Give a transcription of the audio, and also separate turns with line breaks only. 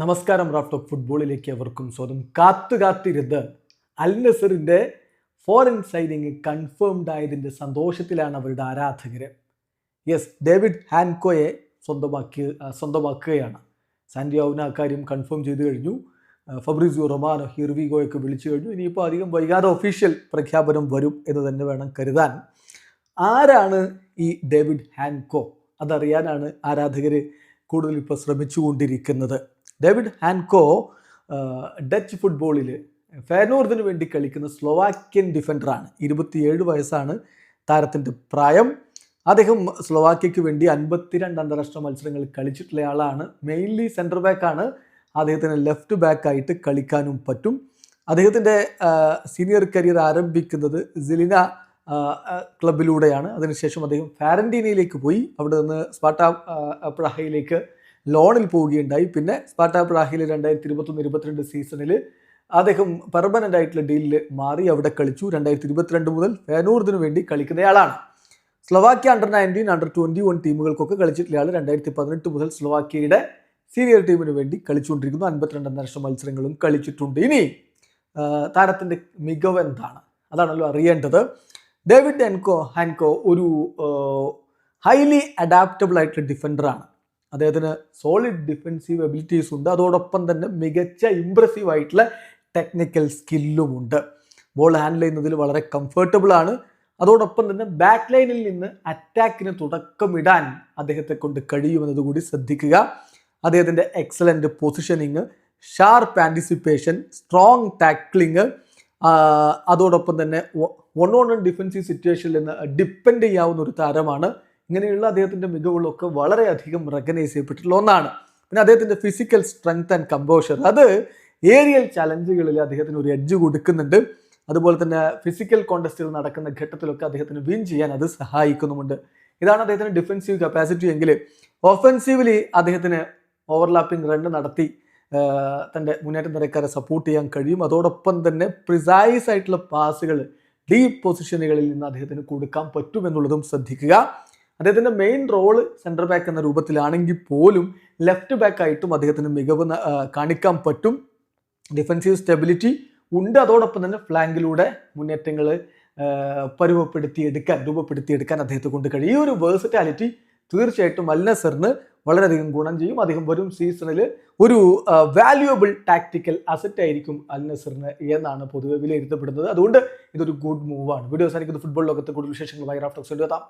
നമസ്കാരം raft of ഫുട്ബോളിലേക്ക് അവർക്കും സ്വാഗതം. കാത്തു കാത്തിരുന്ന് അൽ നസറിന്റെ ഫോറിൻ സൈനിങ് കൺഫേംഡ് ആയതിന്റെ സന്തോഷത്തിലാണ് അവരുടെ ആരാധകർ യെസ് ഡേവിഡ് ഹാൻകോയെ സ്വന്തമാക്കി സ്വന്തമാക്കുകയാണ്. സ്വന്തമാക്കുകയാണ് സാന്റിയാവുന കാര്യം കൺഫേം ചെയ്തു കഴിഞ്ഞു. ആ, ഫബ്രിസിയോ റൊമാനോ ഹിർവിഗോയൊക്കെ വിളിച്ചു കഴിഞ്ഞു. ഇനിയിപ്പോൾ അധികം വൈകാതെ ഒഫീഷ്യൽ പ്രഖ്യാപനം വരും എന്ന് തന്നെ വേണം കരുതാൻ. ആരാണ് ഈ ഡേവിഡ് ഹാൻകോ അതറിയാനാണ് ആരാധകർ കൂടുതൽ ഇപ്പോൾ ശ്രമിച്ചുകൊണ്ടിരിക്കുന്നത്. ഡേവിഡ് ഹാൻകോ ഡച്ച് ഫുട്ബോളിൽ ഫെനോർദിന് വേണ്ടി കളിക്കുന്ന സ്ലോവാക്യൻ ഡിഫൻഡറാണ്. ഇരുപത്തിയേഴ് വയസ്സാണ് താരത്തിന്റെ പ്രായം. അദ്ദേഹം സ്ലോവാക്യയ്ക്ക് വേണ്ടി അൻപത്തിരണ്ട് അന്താരാഷ്ട്ര മത്സരങ്ങൾ കളിച്ചിട്ടുള്ള ആളാണ്. മെയിൻലി സെന്റർ ബാക്കാണ് അദ്ദേഹത്തിന് ലെഫ്റ്റ് ബാക്കായിട്ട് കളിക്കാനും പറ്റും. അദ്ദേഹത്തിന്റെ സീനിയർ കരിയർ ആരംഭിക്കുന്നത് സിലിന ക്ലബിലൂടെയാണ് അതിനുശേഷം അദ്ദേഹം ഫാരന്റീനയിലേക്ക് പോയി. അവിടെ നിന്ന് സ്പാട്ട പ്രാഹയിലേക്ക് ലോണിൽ പോവുകയുണ്ടായി. പിന്നെ സ്പാർട്ട പ്രാഹിൽ രണ്ടായിരത്തി ഇരുപത്തൊന്ന് ഇരുപത്തിരണ്ട് സീസണിൽ അദ്ദേഹം പെർമനന്റ് ആയിട്ടുള്ള ഡീലിൽ മാറി അവിടെ കളിച്ചു. രണ്ടായിരത്തി ഇരുപത്തിരണ്ട് മുതൽ ഫേനൂർദിന് വേണ്ടി കളിക്കുന്നയാളാണ്. Slovakia under nineteen under twenty one ടീമുകൾക്കൊക്കെ കളിച്ചിട്ടുള്ള ആൾ രണ്ടായിരത്തി പതിനെട്ട് മുതൽ സ്ലോവാക്യയുടെ സീനിയർ ടീമിന് വേണ്ടി കളിച്ചുകൊണ്ടിരിക്കുന്നു. അൻപത്തിരണ്ട് അന്താരാഷ്ട്ര മത്സരങ്ങളും കളിച്ചിട്ടുണ്ട്. ഇനി താരത്തിന്റെ മികവ് എന്താണ്? അതാണല്ലോ അറിയേണ്ടത്. ഡേവിഡ് എൻകോ ഹാൻകോ ഒരു ഹൈലി അഡാപ്റ്റബിൾ ആയിട്ടുള്ള ഡിഫൻഡറാണ് അദ്ദേഹത്തിന് സോളിഡ് ഡിഫെൻസീവ് എബിലിറ്റീസ് ഉണ്ട്. അതോടൊപ്പം തന്നെ മികച്ച ഇമ്പ്രസീവ് ആയിട്ടുള്ള ടെക്നിക്കൽ സ്കില്ലും ഉണ്ട്. ബോൾ ഹാൻഡിൽ ചെയ്യുന്നതിൽ വളരെ കംഫർട്ടബിൾ ആണ്. അതോടൊപ്പം തന്നെ ബാക്ക് ലൈനിൽ നിന്ന് അറ്റാക്കിന് തുടക്കമിടാൻ അദ്ദേഹത്തെ കൊണ്ട് കഴിയുമെന്നത് കൂടി ശ്രദ്ധിക്കുക. അദ്ദേഹത്തിന്റെ excellent positioning sharp anticipation strong tackling അതോടൊപ്പം തന്നെ വൺ ഓൺ വൺ ഡിഫൻസീവ് സിറ്റുവേഷനിൽ നിന്ന് ഡിപ്പെൻഡ് ചെയ്യാവുന്ന ഒരു താരമാണ് ഇങ്ങനെയുള്ള അദ്ദേഹത്തിന്റെ മികവുകളൊക്കെ വളരെയധികം റെക്കഗ്നൈസ് ചെയ്യപ്പെട്ടിട്ടുള്ള ഒന്നാണ്. പിന്നെ അദ്ദേഹത്തിന്റെ ഫിസിക്കൽ സ്ട്രെങ്ത് ആൻഡ് കമ്പോഷർ അത് ഏരിയൽ ചലഞ്ചുകളിൽ അദ്ദേഹത്തിന് ഒരു എഡ്ജ് കൊടുക്കുന്നുണ്ട്. അതുപോലെ തന്നെ ഫിസിക്കൽ കോണ്ടസ്റ്റിൽ നടക്കുന്ന ഘട്ടത്തിലൊക്കെ അദ്ദേഹത്തിന് വിൻ ചെയ്യാൻ അത് സഹായിക്കുന്നുമുണ്ട്. ഇതാണ് അദ്ദേഹത്തിന് ഡിഫൻസീവ് കപ്പാസിറ്റി എങ്കിൽ ഒഫൻസീവ്ലി അദ്ദേഹത്തിന് ഓവർലാപ്പിംഗ് റൺ നടത്തി തന്റെ മുന്നേറ്റ നിരക്കാരെ സപ്പോർട്ട് ചെയ്യാൻ കഴിയും. അതോടൊപ്പം തന്നെ പ്രിസൈസ് ആയിട്ടുള്ള പാസുകൾ ഡീപ് പൊസിഷനുകളിൽ നിന്ന് അദ്ദേഹത്തിന് കൊടുക്കാൻ പറ്റുമെന്നുള്ളതും ശ്രദ്ധിക്കുക. അദ്ദേഹത്തിന്റെ മെയിൻ റോൾ സെന്റർ ബാക്ക് എന്ന രൂപത്തിലാണെങ്കിൽ പോലും ലെഫ്റ്റ് ബാക്ക് ആയിട്ടും അദ്ദേഹത്തിന് മികവ് കാണിക്കാൻ പറ്റും. ഡിഫൻസീവ് സ്റ്റെബിലിറ്റി ഉണ്ട്. അതോടൊപ്പം തന്നെ ഫ്ലാങ്കിലൂടെ മുന്നേറ്റങ്ങൾ പരുവപ്പെടുത്തിയെടുക്കാൻ രൂപപ്പെടുത്തിയെടുക്കാൻ അദ്ദേഹത്തെ കൊണ്ട് കഴിയും. ഈ ഒരു വേഴ്സറ്റാലിറ്റി തീർച്ചയായിട്ടും അൽനസറിന് വളരെയധികം ഗുണം ചെയ്യും. അദ്ദേഹം വരും സീസണിൽ ഒരു വാല്യുവബിൾ ടാക്ടിക്കൽ അസറ്റ് ആയിരിക്കും അൽനസറിന് എന്നാണ് പൊതുവെ വിലയിരുത്തപ്പെടുന്നത്. അതുകൊണ്ട് ഇതൊരു ഗുഡ് മൂവാണ് വീഡിയോ സാധിക്കുന്നത് ഫുട്ബോൾ ലോകത്തെ കൂടുതൽ വിശേഷങ്ങളുമായി റാഫ്റ്റോക്സ് എത്താം